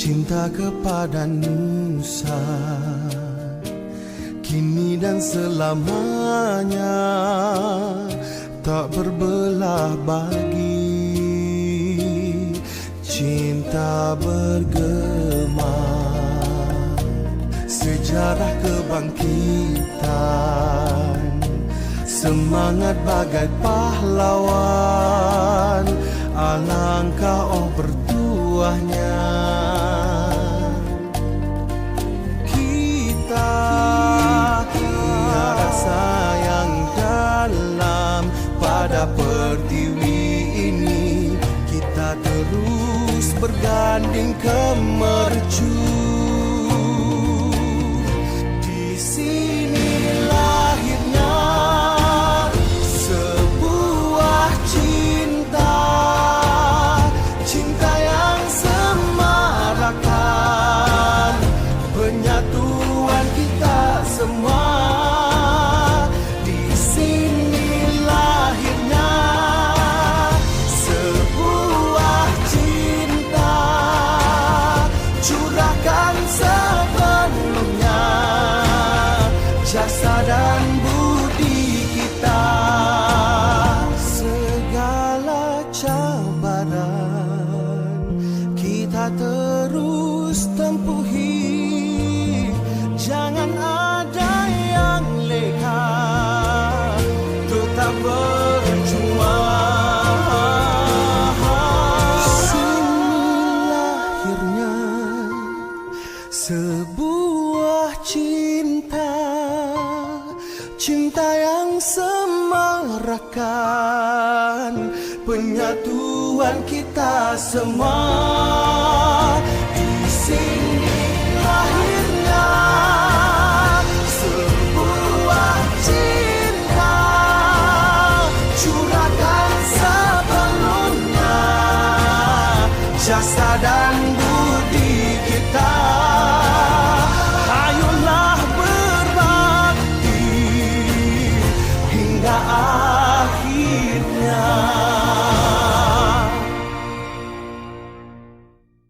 cinta kepada Nusa Kini dan selamanya Tak berbelah bagi. Cinta bergema Sejarah kebangkitan Semangat bagai pahlawan Pada pertiwi ini Kita terus berganding ke mercu Di sini lahirnya sebuah cinta Cinta yang semarakan. Penyatuan kita semua Jasa dan budi kita. Segala cabaran Kita terus tempuhi. Jangan ada yang leka Tetap berjuang. Lahirnya sebuah cinta Cinta yang semarakan Penyatuan kita semua. Di sini akhirnya, Sebuah cinta. Curahkan sepenuhnya Jasa dan budi kita.